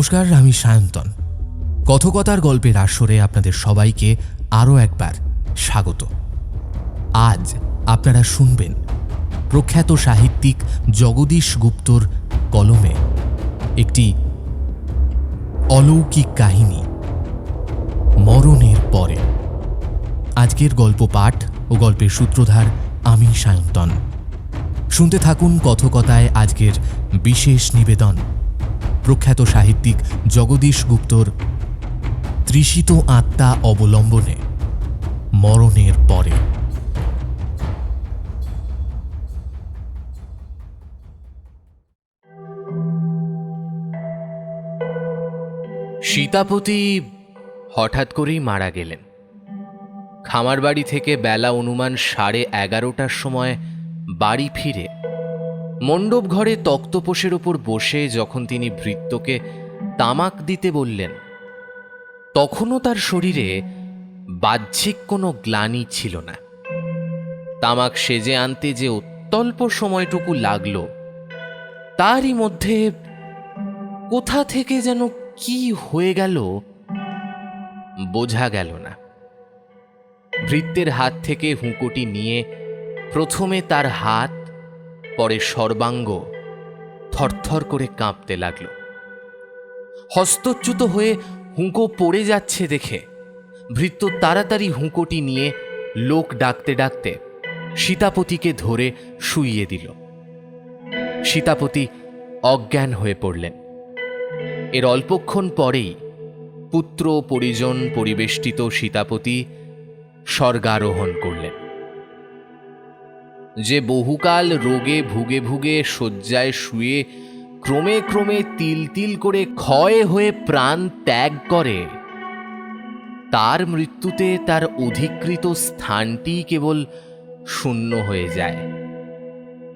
নমস্কার, আমি সায়ন্তন। কথকতার গল্পের আসরে আপনাদের সবাইকে আরও একবার স্বাগত। আজ আপনারা শুনবেন প্রখ্যাত সাহিত্যিক জগদীশ গুপ্তর কলমে একটি অলৌকিক কাহিনী, মরণের পরে। আজকের গল্প পাঠ ও গল্পের সূত্রধার আমি সায়ন্তন। শুনতে থাকুন কথকতায় আজকের বিশেষ নিবেদন। প্রখ্যাত সাহিত্যিক জগদীশ গুপ্তর তৃষিত আত্মা অবলম্বনে মরণের পরে। সীতাপতি হঠাৎ করেই মারা গেলেন। খামার বাড়ি থেকে বেলা অনুমান সাড়ে এগারোটার সময় বাড়ি ফিরে মণ্ডপ ঘরে তক্তপোষের ওপর বসে যখন তিনি ভৃত্যকে তামাক দিতে বললেন, তখনও তার শরীরে বাহ্যিক কোনো গ্লানি ছিল না। তামাক সেজে আনতে যে অত্যল্প সময়টুকু লাগল, তারই মধ্যে কোথা থেকে যেন কি হয়ে গেল বোঝা গেল না। ভৃত্যের হাত থেকে হুঁকোটি নিয়ে প্রথমে তার হাত পরে সর্বাঙ্গ থরথর করে কাঁপতে লাগল। হস্তচ্যুত হয়ে হুঁকো পড়ে যাচ্ছে দেখে ভৃত্য তাড়াতাড়ি হুঁকোটি নিয়ে লোক ডাকতে ডাকতে সীতাপতিকে ধরে শুইয়ে দিল। সীতাপতি অজ্ঞান হয়ে পড়লেন। এর অল্পক্ষণ পরেই পুত্র, পরিজন, পরিবেষ্টিত সীতাপতি স্বর্গারোহণ করলেন। যে বহুকাল রোগে ভুগে ভুগে শয্যায় শুয়ে ক্রমে ক্রমে তিল তিল করে ক্ষয় হয়ে প্রাণ ত্যাগ করে। তার মৃত্যুতে তার অধিকৃত স্থানটি কেবল শূন্য হয়ে যায়।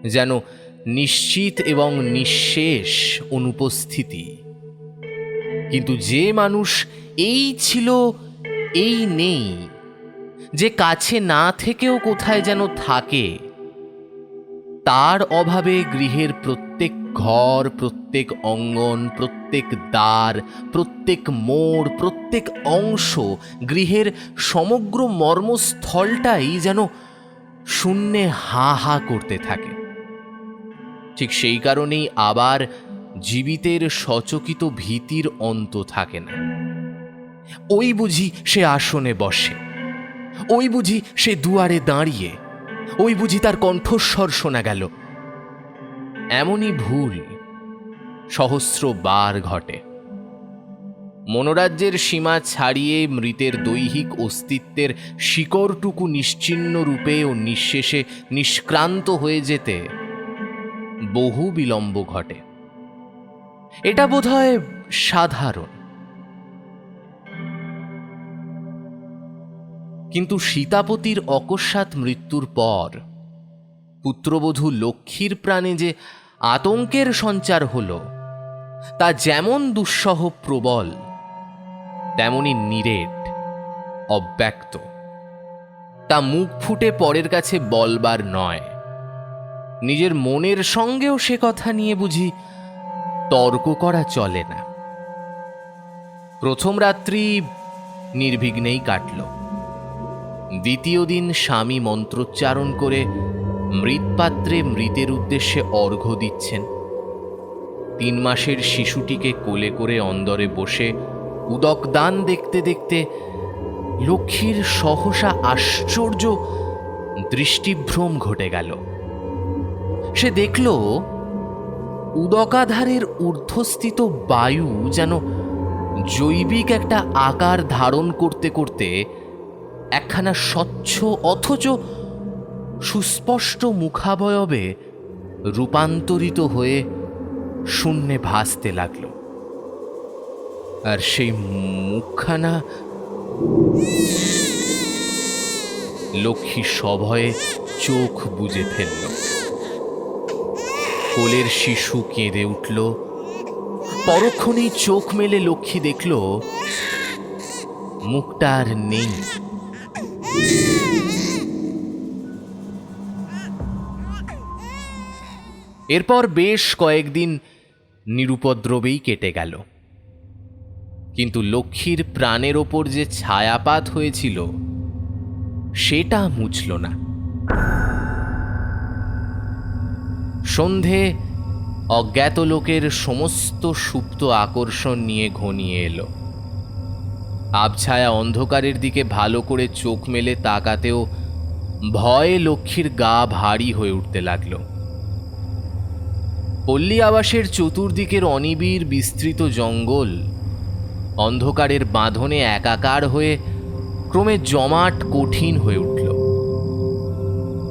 যেন নিশ্চিত এবং নিঃশেষ অনুপস্থিতি। কিন্তু যে মানুষ এই ছিল, এই নেই। যে কাছে না থেকেও কোথায় যেন থাকে তার অভাবে গৃহের প্রত্যেক ঘর, প্রত্যেক অঙ্গন, প্রত্যেক দ্বার, প্রত্যেক মোড়, প্রত্যেক অংশ গৃহের সমগ্র মর্মস্থলটাই যেন শূন্যে হা হা করতে থাকে। ঠিক সেই কারণেই আবার জীবিতের সচকিত ভীতির অন্ত থাকে না। ওই বুঝি সে আসনে বসে, ওই বুঝি সে দুয়ারে দাঁড়িয়ে ওই বুঝি তার কণ্ঠস্বর শোনা গেল। এমনই ভুল সহস্র বার ঘটে। মনোরাজ্যের সীমা ছাড়িয়ে মৃতের দৈহিক অস্তিত্বের শিকড়টুকু নিশ্চিন্ন রূপে ও নিঃশেষে নিষ্ক্রান্ত হয়ে যেতে বহু বিলম্ব ঘটে। এটা বোধহয় সাধারণ। কিন্তু সীতাপতির অকস্মাৎ মৃত্যুর পর পুত্রবধূ লক্ষ্মীর প্রাণে যে আতঙ্কের সঞ্চার হল, তা যেমন দুঃসহ প্রবল, তেমনি নিরেট, অব্যক্ত। তা মুখ ফুটে পরের কাছে বলবার নয়। নিজের মনের সঙ্গেও সে কথা নিয়ে বুঝি তর্ক করা চলে না। প্রথম রাত্রি নির্বিঘ্নেই কাটল। দ্বিতীয় দিন স্বামী মন্ত্রোচ্চারণ করে মৃৎপাত্রে মৃতের উদ্দেশ্যে অর্ঘ্য দিচ্ছেন। তিন মাসের শিশুটিকে কোলে করে অন্দরে বসে উদকদান দেখতে দেখতে লক্ষ্মীর সহসা আশ্চর্য দৃষ্টিভ্রম ঘটে গেল। সে দেখল, উদকাধারের ঊর্ধ্বস্থিত বায়ু যেন জৈবিক একটা আকার ধারণ করতে করতে একখানা স্বচ্ছ অথচ সুস্পষ্ট মুখাবয়বে রূপান্তরিত হয়ে শূন্যে ভাসতে লাগল। আর সেই মুখখানা লক্ষ্মী সভয়ে চোখ বুজে ফেলল। কোলের শিশু কেঁদে উঠল। পরক্ষণেই চোখ মেলে লক্ষ্মী দেখল, মুখটা আর নেই। এরপর বেশ কয়েকদিন নিরুপদ্রবেই কেটে গেল। কিন্তু লক্ষ্মীর প্রাণের ওপর যে ছায়াপাত হয়েছিল, সেটা মুছল না। সন্ধে অজ্ঞাত লোকের সমস্ত সুপ্ত আকর্ষণ নিয়ে ঘনিয়ে এলো। আবছায়া অন্ধকারের দিকে ভালো করে চোখ মেলে তাকাতেও ভয়ে লক্ষ্মীর গা ভারী হয়ে উঠতে লাগল। পল্লী আবাসের চতুর্দিকের অনিবিড় বিস্তৃত জঙ্গল অন্ধকারের বাঁধনে একাকার হয়ে ক্রমে জমাট কঠিন হয়ে উঠল।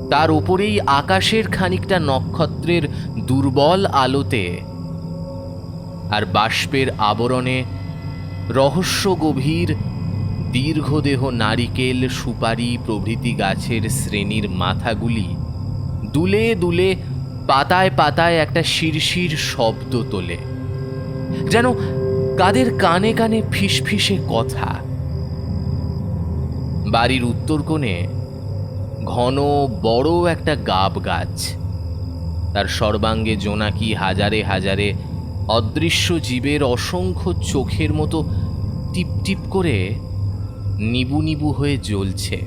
তার উপরেই আকাশের খানিকটা নক্ষত্রের দুর্বল আলোতে আর বাষ্পের আবরণে রহস্য গভীর দীর্ঘদেহ নারিকেল সুপারি প্রভৃতি গাছের শ্রেণির মাথাগুলি দুলে দুলে পাতায় পাতায় একটা শিরশির শব্দ তোলে। যেন কাদের কানে কানে ফিসফিসে কথা। বাড়ির উত্তর কোণে ঘন বড় একটা গাব গাছ। তার সর্বাঙ্গে জোনাকি হাজারে হাজারে অদৃশ্য জীবের অসংখ্য চোখের মতো টিপ টিপ করে নিবু নিবু হয়ে জ্বলছে।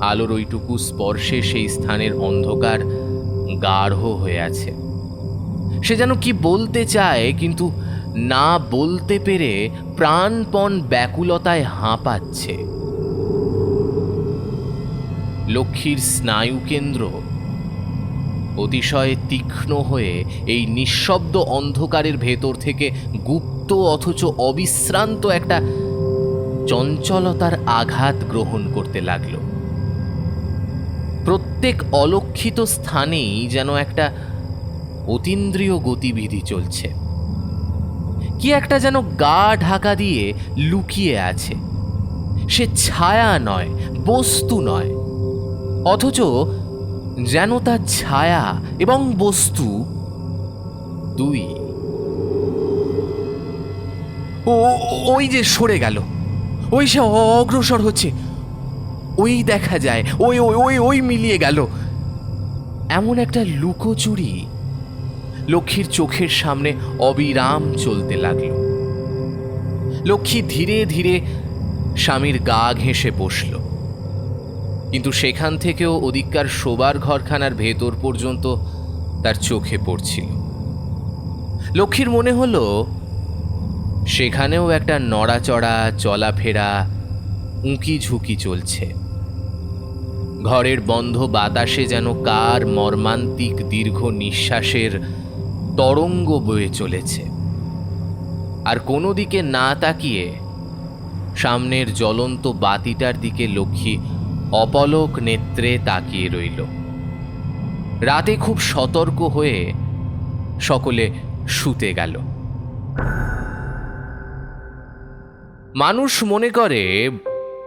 আলোর ওইটুকু স্পর্শে সেই স্থানের অন্ধকার গাঢ় হয়ে আছে। সে যেন কি বলতে চায়, কিন্তু না বলতে পেরে প্রাণপণ ব্যাকুলতায় হাঁপাচ্ছে। লক্ষ্মীর স্নায়ুকেন্দ্র অতিশয় তীক্ষ্ণ হয়ে এই নিঃশব্দ অন্ধকারের ভেতর থেকে গুপ্ত অথচ অবিশ্রান্ত একটা চঞ্চলতার আঘাত গ্রহণ করতে লাগল। প্রত্যেক অলক্ষিত স্থানেই যেন একটা অতীন্দ্রিয় গতিবিধি চলছে। কি একটা যেন গা ঢাকা দিয়ে লুকিয়ে আছে। সে ছায়া নয়, বস্তু নয়। অথচ যেন তার ছায়া এবং বস্তু দুই। ও, ওই যে সরে গেল। ওই সে অগ্রসর হচ্ছে। ওই দেখা যায়, ওই ওই ওই ওই মিলিয়ে গেল। এমন একটা লুকোচুরি লক্ষ্মীর চোখের সামনে অবিরাম চলতে লাগল। লক্ষ্মী ধীরে ধীরে স্বামীর গা ঘেঁষে বসল। কিন্তু সেখান থেকেও ওদিককার শোবার ঘরখানার ভেতর পর্যন্ত তার চোখে পড়ছিল। লক্ষ্মীর মনে হলো, সেখানেও একটা নড়াচড়া, চলাফেরা উঁকি ঝুঁকি চলছে। ঘরের বন্ধ বাতাসে যেন কার মর্মান্তিক দীর্ঘ নিঃশ্বাসের তরঙ্গ বয়ে চলেছে। আর কোনো দিকে না তাকিয়ে সামনের জ্বলন্ত বাতিটার দিকে লক্ষ্মী অপলক নেত্রে তাকিয়ে রইল। রাতে খুব সতর্ক হয়ে সকলে শুতে গেল। মানুষ মনে করে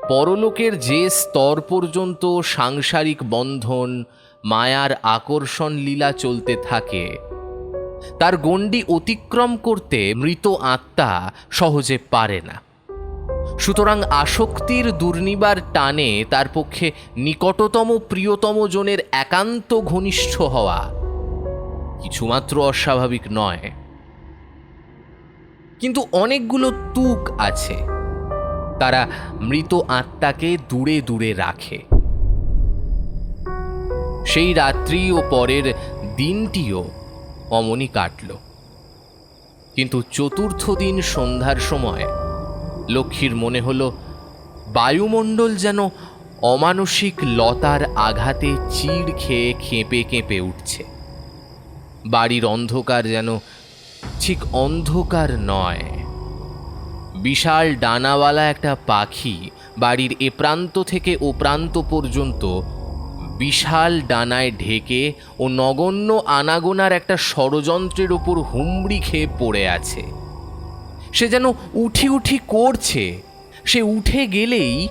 পরলোকের যে স্তর পর্যন্ত সাংসারিক বন্ধন, মায়ার আকর্ষণ লীলা চলতে থাকে, তার গণ্ডি অতিক্রম করতে মৃত আত্মা সহজে পারে না। সুতরাং আসক্তির দুর্নিবার টানে তার পক্ষে নিকটতম প্রিয়তম জনের একান্ত ঘনিষ্ঠ হওয়া কিছুমাত্র অস্বাভাবিক নয়। কিন্তু অনেকগুলো তুক আছে। তারা মৃত আত্মাকে দূরে দূরে রাখে। সেই রাত্রি ও পরের দিনটিও অমনি কাটল। কিন্তু চতুর্থ দিন সন্ধ্যার সময় লক্ষ্মীর মনে হলো, বায়ুমণ্ডল যেন অমানসিক লতার আঘাতে চিড় খেয়ে কেঁপে কেঁপে উঠছে। বাড়ির অন্ধকার যেন ঠিক অন্ধকার নয়। বিশাল ডানাওয়ালা একটা পাখি বাড়ির এ প্রান্ত থেকে ও প্রান্ত পর্যন্ত বিশাল ডানায় ঢেকে ও নগণ্য আনাগোনার একটা ষড়যন্ত্রের ওপর হুমড়ি খেয়ে পড়ে আছে। সে যেন উঠি উঠি করছে। সে উঠে গেলেই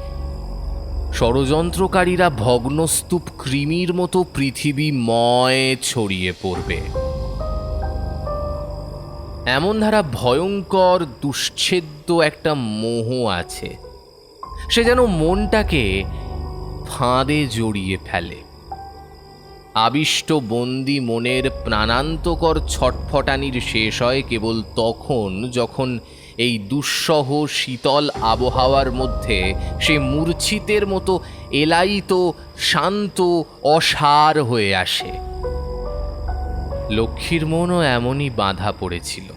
ষড়যন্ত্রকারীরা ভগ্নস্তূপ কৃমির মতো পৃথিবী ময় ছড়িয়ে পড়বে। এমন ধারা ভয়ঙ্কর, দুশ্ছেদ্য একটা মোহ আছে। সে যেন মনটাকে ফাঁদে জড়িয়ে ফেলে। আবিষ্ট বন্দি মনের প্রাণান্তকর ছটফটানির শেষ হয় কেবল তখন যখন এই দুঃসহ শীতল আবহাওয়ার মধ্যে সে মূর্ছিতের মতো এলাইত, শান্ত, অসার হয়ে আসে। লক্ষ্মীর মনও এমনই বাঁধা পড়েছিল।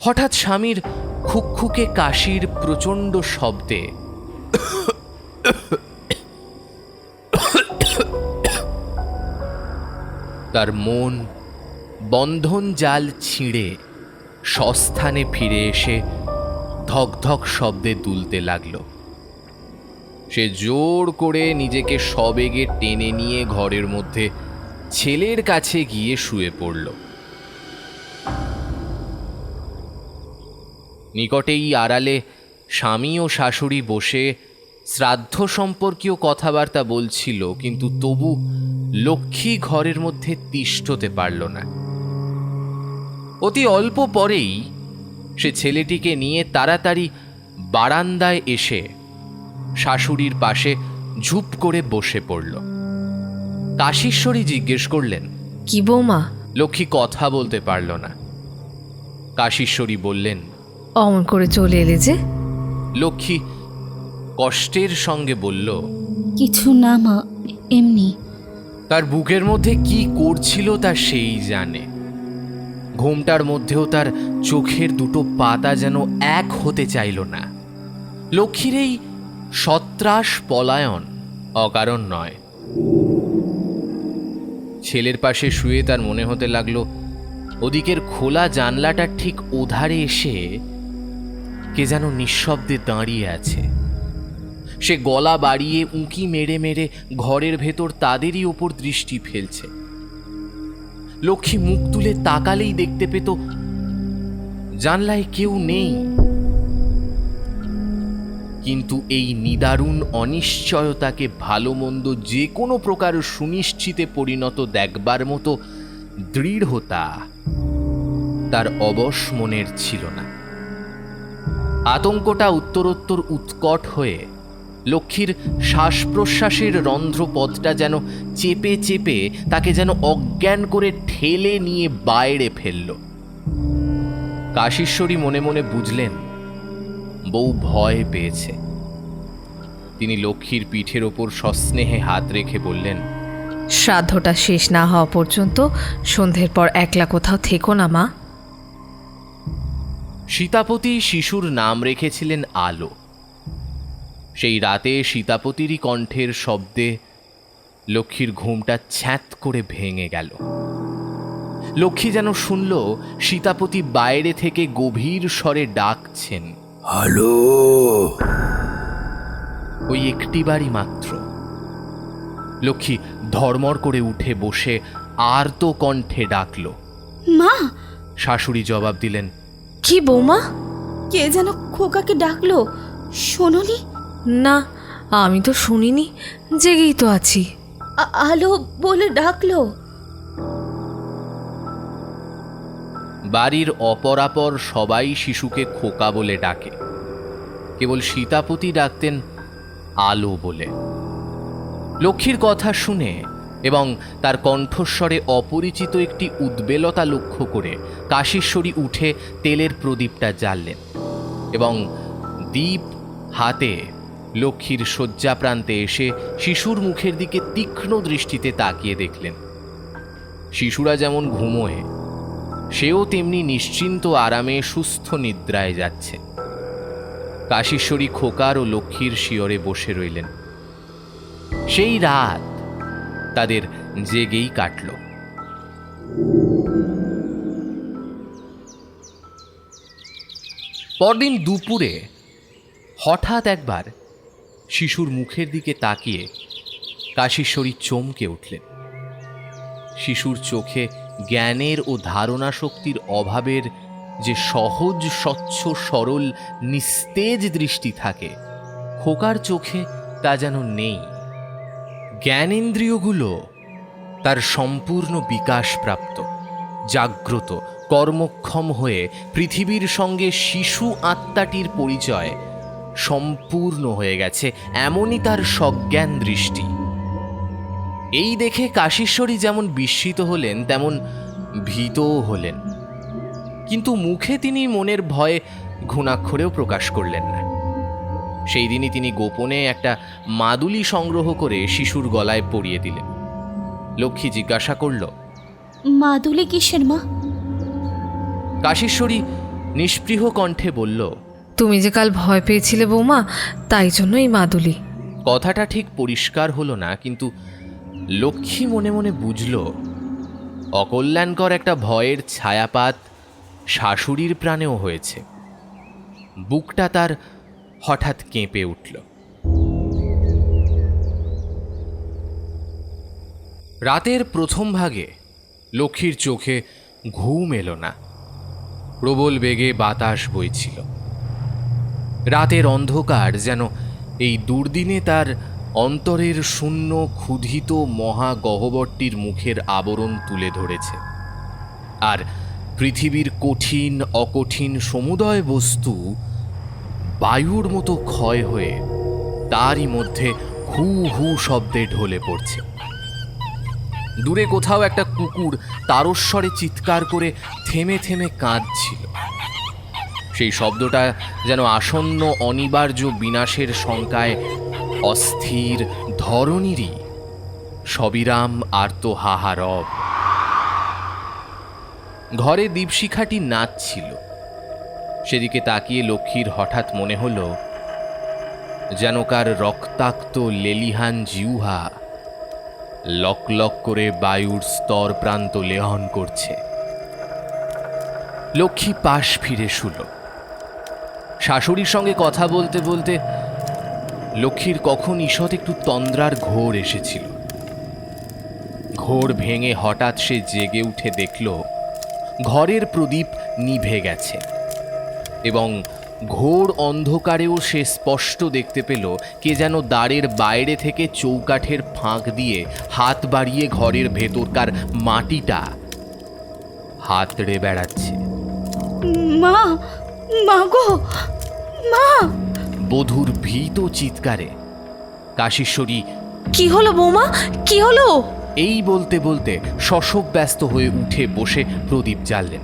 হঠাৎ স্বামীর খুকখুকে কাশির প্রচণ্ড শব্দে তার মন বন্ধন জাল ছিঁড়ে সস্থানে ফিরে এসে ধকধক শব্দে দুলতে লাগল। সে জোর করে নিজেকে সবেগে টেনে নিয়ে ঘরের মধ্যে ছেলের কাছে গিয়ে শুয়ে পড়ল। নিকটেই আড়ালে স্বামী ও শাশুড়ি বসে শ্রাদ্ধ সম্পর্কীয় কথাবার্তা বলছিল, কিন্তু তবু লক্ষ্মী ঘরের মধ্যে তিষ্ঠতে পারল না। অতি অল্প পরেই সে ছেলেটিকে নিয়ে তাড়াতাড়ি বারান্দায় এসে শাশুড়ির পাশে ঝুপ করে বসে পড়ল। কাশীশ্বরী জিজ্ঞেস করলেন কি বৌমা? লক্ষ্মী কথা বলতে পারল না। কাশীশ্বরী বললেন অমন করে চলে এলে যে? লক্ষ্মী কষ্টের সঙ্গে বলল কিছু না মা এমনি। তার বুকের মধ্যে কি করছিল তা সেই জানে। ঘুমটার মধ্যেও তার চোখের দুটো পাতা যেন এক হতে চাইল না। লক্ষ্মীর এই সত্রাস পলায়ন অকারণ নয়। ছেলের পাশে শুয়ে তার মনে হতে লাগল, ওদিকের খোলা জানলাটার ঠিক ওধারে এসে কে যেন নিঃশব্দে দাঁড়িয়ে আছে। সে গলা বাড়িয়ে উঁকি মেরে মেরে ঘরের ভেতর তাদেরই ওপর দৃষ্টি ফেলছে। লক্ষ্মী মুখ তুলে তাকালেই দেখতে পেত, জানলায় কেউ নেই। কিন্তু এই নিদারুণ অনিশ্চয়তাকে ভালো মন্দ যে কোনো প্রকার সুনিশ্চিতে পরিণত দেখবার মতো দৃঢ়তা তার অবশ মনের ছিল না। আতঙ্কটা উত্তরোত্তর উৎকট হয়ে লক্ষ্মীর শ্বাস প্রশ্বাসের রন্ধ্রপথটা যেন চেপে চেপে তাকে যেন অজ্ঞান করে ঠেলে নিয়ে বাইরে ফেলল। কাশীশ্বরী মনে মনে বুঝলেন বউ ভয় পেয়েছে। তিনি লক্ষ্মীর পিঠের ওপর সস্নেহে হাত রেখে বললেন শ্রাদ্ধটা শেষ না হওয়া পর্যন্ত সন্ধ্যের পর একলা কোথাও থেকো না মা। সীতাপতি শিশুর নাম রেখেছিলেন আলো। সেই রাতে সীতাপতিরই কণ্ঠের শব্দে লক্ষ্মীর ঘুমটা ছ্যাঁত করে ভেঙে গেল। লক্ষ্মী যেন শুনল সীতাপতি বাইরে থেকে গভীর স্বরে ডাকছেন। হ্যালো? ওই একটি বাড়ি মাত্র। লক্ষ্মী ধর্মর করে উঠে বসে আর তো কণ্ঠে ডাকল। মা! শাশুড়ি জবাব দিলেন কি বৌমা? কে যেন খোকাকে ডাকলো? শোনোনি? না আমি তো শুনিনি জেগেই তো আছি। আলো বলে ডাকলো। বাড়ির অপরাপর সবাই শিশুকে খোকা বলে ডাকে। কেবল সীতাপতি ডাকতেন আলো বলে। লক্ষ্মীর কথা শুনে এবং তার কণ্ঠস্বরে অপরিচিত একটি উদ্বেলতা লক্ষ্য করে কাশীশ্বরী উঠে তেলের প্রদীপটা জ্বাললেন এবং দীপ হাতে লক্ষ্মীর শয্যা প্রান্তে এসে শিশুর মুখের দিকে তীক্ষ্ণ দৃষ্টিতে তাকিয়ে দেখলেন। শিশুরা যেমন ঘুমোয়, সেও তেমনি নিশ্চিন্ত আরামে সুস্থ নিদ্রায় যাচ্ছে। কাশীশ্বরী খোকার ও লক্ষ্মীর শিয়রে বসে রইলেন। সেই রাত তাদের জেগেই কাটল। পরদিন দুপুরে হঠাৎ একবার শিশুর মুখের দিকে তাকিয়ে কাশীশ্বরী চমকে উঠলেন। শিশুর চোখে জ্ঞানের ও ধারণা শক্তির অভাবের যে সহজ, স্বচ্ছ, সরল, নিস্তেজ দৃষ্টি থাকে, খোকার চোখে তা যেন নেই। জ্ঞানেন্দ্রিয়গুলো তার সম্পূর্ণ বিকাশপ্রাপ্ত, জাগ্রত, কর্মক্ষম হয়ে পৃথিবীর সঙ্গে শিশু আত্মাটির পরিচয় সম্পূর্ণ হয়ে গেছে এমনই তার সজ্ঞান দৃষ্টি। এই দেখে কাশীশ্বরী যেমন বিস্মিত হলেন তেমন ভীতও হলেন। কিন্তু মুখে তিনি মনের ভয়ে ঘুণাক্ষরেও প্রকাশ করলেন না। সেই দিনই তিনি গোপনে একটা মাদুলি সংগ্রহ করে শিশুর গলায় পরিয়ে দিলেন। লক্ষ্মী জিজ্ঞাসা করল মাদুলি কিসের মা? কাশীশ্বরী নিষ্পৃহ কণ্ঠে বলল তুমি যে কাল ভয় পেয়েছিলে বৌমা, তাই জন্য এই মাদুলি। কথাটা ঠিক পরিষ্কার হলো না, কিন্তু লক্ষ্মী মনে মনে বুঝল, অকল্যাণকর একটা ভয়ের ছায়াপাত শাশুড়ির প্রাণেও হয়েছে। বুকটা তার হঠাৎ কেঁপে উঠল। রাতের প্রথম ভাগে লক্ষ্মীর চোখে ঘুম এলো না। প্রবল বেগে বাতাস বইছিল। রাতের অন্ধকার যেন এই দুর্দিনে তার অন্তরের শূন্য ক্ষুধিত মহা গহ্বরটির মুখের আবরণ তুলে ধরেছে। আর পৃথিবীর কঠিন, অকঠিন সমুদয় বস্তু বায়ুর মতো ক্ষয় হয়ে তারই মধ্যে হু হু শব্দে ঢলে পড়ছে। দূরে কোথাও একটা কুকুর তারস্বরে চিৎকার করে থেমে থেমে কাঁদছিল। সেই শব্দটা যেন আসন্ন অনিবার্য বিনাশের শঙ্কায় অস্থির ধরনীরই সবিরাম আর্ত হাহারব ঘরে দীপশিখাটি নাচছিল। সেদিকে তাকিয়ে লক্ষ্মীর হঠাৎ মনে হলো, যেন কার রক্তাক্ত লেলিহান জিউহা লক লক করে বায়ুর স্তর প্রান্ত লেহন করছে। লক্ষ্মী পাশ ফিরে শুল। শাশুড়ির সঙ্গে কথা বলতে বলতে লক্ষ্মীর কখন ঈষৎ একটু তন্দ্রার ঘোর এসেছিল। ঘোর ভেঙে হঠাৎ সে জেগে উঠে দেখল, ঘরের প্রদীপ নিভে গেছে এবং ঘোর অন্ধকারেও সে স্পষ্ট দেখতে পেল, কে যেন দ্বারের বাইরে থেকে চৌকাঠের ফাঁক দিয়ে হাত বাড়িয়ে ঘরের ভেতরকার মাটিটা হাতড়ে বেড়াচ্ছে। মা মা গো! মা! বধূর ভীত চিৎকারে। কাশীশ্বরী কি হলো বৌমা? কি হলো? এই বলতে বলতে শশক ব্যস্ত হয়ে উঠে বসে প্রদীপ জ্বাললেন।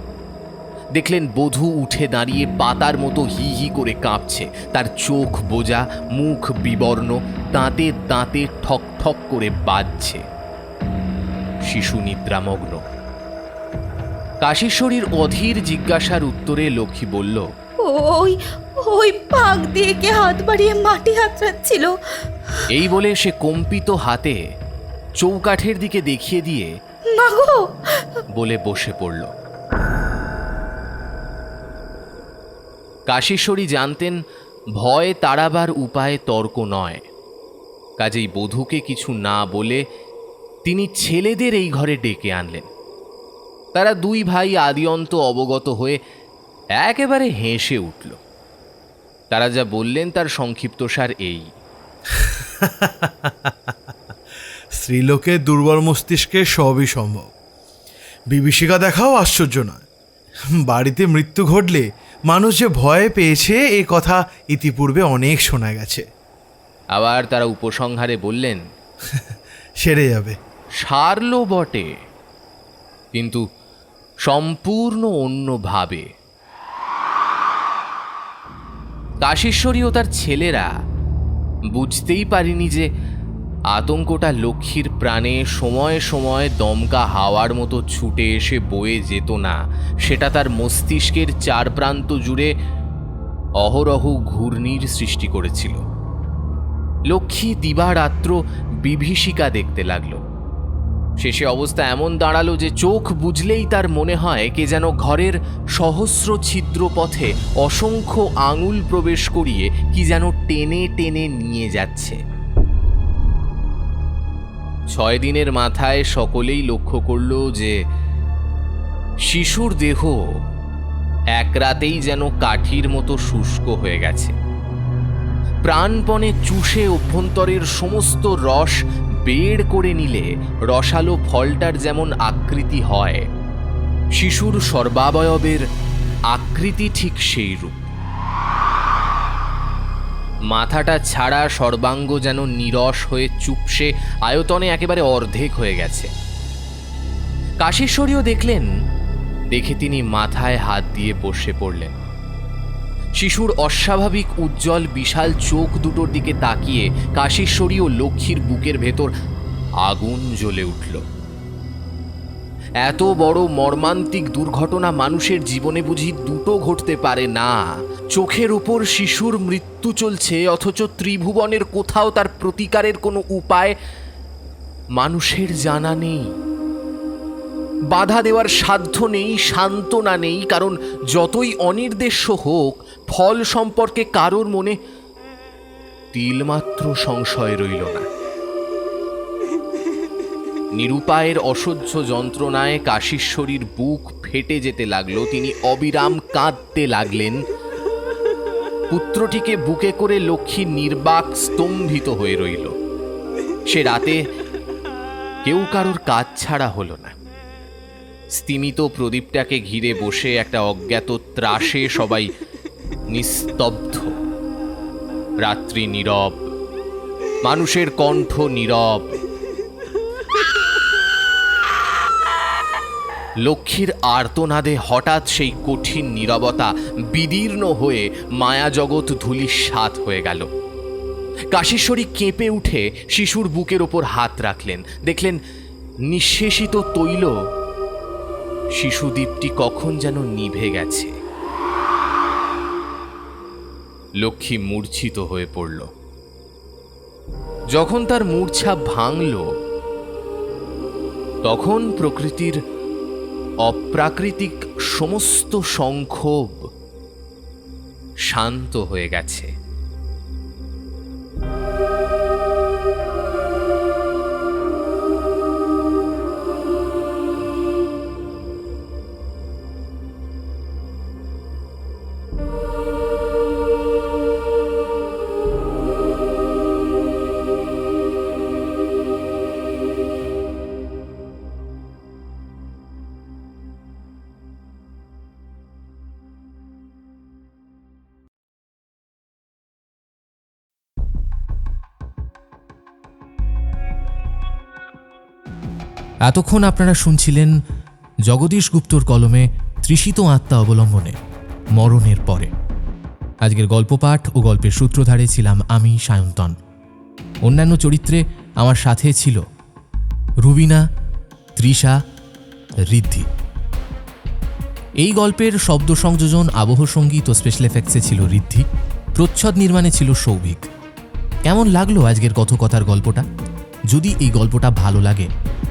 দেখলেন বধূ উঠে দাঁড়িয়ে পাতার মতো হি হি করে কাঁপছে। তার চোখ বোজা মুখ বিবর্ণ দাঁতে দাঁতে ঠক ঠক করে বাজছে। শিশু নিদ্রামগ্ন। কাশীশ্বরীর অধীর জিজ্ঞাসার উত্তরে লক্ষ্মী বলল ওই ওই পাক দিয়ে কে হাত বাড়িয়ে মাটি হাতড়াচ্ছিল? এই বলে সে কম্পিত হাতে চৌকাঠের দিকে দেখিয়ে দিয়ে মা গো! বলে বসে পড়ল। কাশীশ্বরী জানতেন ভয় তাড়াবার উপায় তর্ক নয়। কাজেই বধূকে কিছু না বলে তিনি ছেলেদের এই ঘরে ডেকে আনলেন। তারা দুই ভাই আদিয়ন্ত অবগত হয়ে একেবারে হেসে উঠল। তারা যা বললেন তার সংক্ষিপ্তসার এই। স্ত্রীলোকের দুর্বল মস্তিষ্কে সবই সম্ভব। বিভীষিকা দেখাও আশ্চর্য নয়। বাড়িতে মৃত্যু ঘটলে মানুষ যে ভয় পেয়েছে এ কথা ইতিপূর্বে অনেক শোনা গেছে। আবার তারা উপসংহারে বললেন সেরে যাবে। সারল বটে। কিন্তু সম্পূর্ণ অন্যভাবে কাশীশ্বরী ও তার ছেলেরা বুঝতেই পারিনি যে আতঙ্কটা লক্ষ্মীর প্রাণে সময়ে সময়ে দমকা হাওয়ার মতো ছুটে এসে বয়ে যেত না। সেটা তার মস্তিষ্কের চার প্রান্ত জুড়ে অহরহ ঘূর্ণির সৃষ্টি করেছিল। লক্ষ্মী দিবারাত্র বিভীষিকা দেখতে লাগল। শেষে অবস্থা এমন দাঁড়াল যে চোখ বুঝলেই তার মনে হয় কে যেন ঘরের সহস্র ছিদ্র পথে অসংখ্য আঙুল প্রবেশ করিয়ে কি যেন টেনে টেনে নিয়ে যাচ্ছে। ছয় দিনের মাথায় সকলেই লক্ষ্য করল যে শিশুর দেহ এক রাতেই যেন কাঠির মতো শুষ্ক হয়ে গেছে। প্রাণপণে চুষে অভ্যন্তরের সমস্ত রস বের করে নিলে রসালো ফলটার যেমন আকৃতি হয়, শিশুর সর্বাবয়বের আকৃতি ঠিক সেই রূপ। মাথাটা ছাড়া সর্বাঙ্গ যেন নিরস হয়ে চুপসে আয়তনে একেবারে অর্ধেক হয়ে গেছে। কাশীশ্বরীও দেখলেন, দেখে তিনি মাথায় হাত দিয়ে বসে পড়লেন। শিশুর অস্বাভাবিক, উজ্জ্বল, বিশাল চোখ দুটোর দিকে তাকিয়ে কাশীশ্বরী ও লক্ষ্মীর বুকের ভেতর আগুন জ্বলে উঠল। এত বড় মর্মান্তিক দুর্ঘটনা মানুষের জীবনে বুঝি দুটো ঘটতে পারে না। চোখের উপর শিশুর মৃত্যু চলছে, অথচ ত্রিভুবনের কোথাও তার প্রতিকারের কোনো উপায় মানুষের জানা নেই। বাধা দেওয়ার সাধ্য নেই, সান্ত্বনা নেই, কারণ যতই অনির্দেশ্য হোক ফল সম্পর্কে কারোর মনে তিলমাত্র সংশয় রইল না। নিরুপায়ের অসহ্য যন্ত্রণায় কাশীশ্বরীর বুক ফেটে যেতে লাগল, তিনি অবিরাম কাঁদতে লাগলেন। পুত্রটিকে বুকে করে লক্ষ্মী নির্বাক স্তম্ভিত হয়ে রইল। সে রাতে কেউ কারোর কাজ ছাড়া হলো না। স্তিমিত প্রদীপটাকে ঘিরে বসে একটা অজ্ঞাত ত্রাসে সবাই নিস্তব্ধ। রাত্রি নীরব। মানুষের কণ্ঠ নীরব। লক্ষ্মীর আর্তনাদে হঠাৎ সেই কঠিন নীরবতা বিদীর্ণ হয়ে মায়াজগৎ ধূলিসাৎ হয়ে গেল। কাশীশ্বরী কেঁপে উঠে শিশুর বুকের ওপর হাত রাখলেন। দেখলেন, নিঃশেষিত তৈল শিশুদ্বীপটি কখন যেন নিভে গেছে। লক্ষ্মী মূর্ছিত হয়ে পড়ল। যখন তার মূর্ছা ভাঙল, তখন প্রকৃতির অপ্রাকৃতিক সমস্ত সংক্ষোভ শান্ত হয়ে গেছে। এতক্ষণ আপনারা শুনছিলেন জগদীশ গুপ্তর কলমে তৃষিত আত্মা অবলম্বনে, মরণের পরে। আজকের গল্প পাঠ ও গল্পের সূত্রধারে ছিলাম আমি, সায়ন্তন। অন্যান্য চরিত্রে আমার সাথে ছিল রুবিনা, তৃষা, ঋদ্ধি। এই গল্পের শব্দ সংযোজন, আবহ সংগীত ও স্পেশাল এফেক্টসে ছিল ঋদ্ধি। প্রচ্ছদ নির্মাণে ছিল সৌভিক। কেমন লাগল আজকের কথকথার গল্পটা? যদি এই গল্পটা ভালো লাগে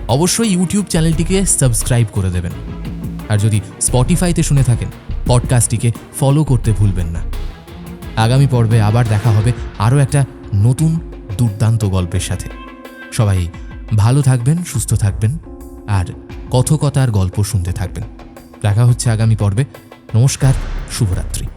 অবশ্যই ইউটিউব চ্যানেলটিকে সাবস্ক্রাইব করে দেবেন। আর যদি স্পটিফাইতে শুনে থাকেন, পডকাস্টটিকে ফলো করতে ভুলবেন না। আগামী পর্বে আবার দেখা হবে আরও একটা নতুন দুর্দান্ত গল্পের সাথে। সবাই ভালো থাকবেন, সুস্থ থাকবেন, আর কথকতার গল্প শুনতে থাকবেন। দেখা হচ্ছে আগামী পর্বে। নমস্কার, শুভরাত্রি।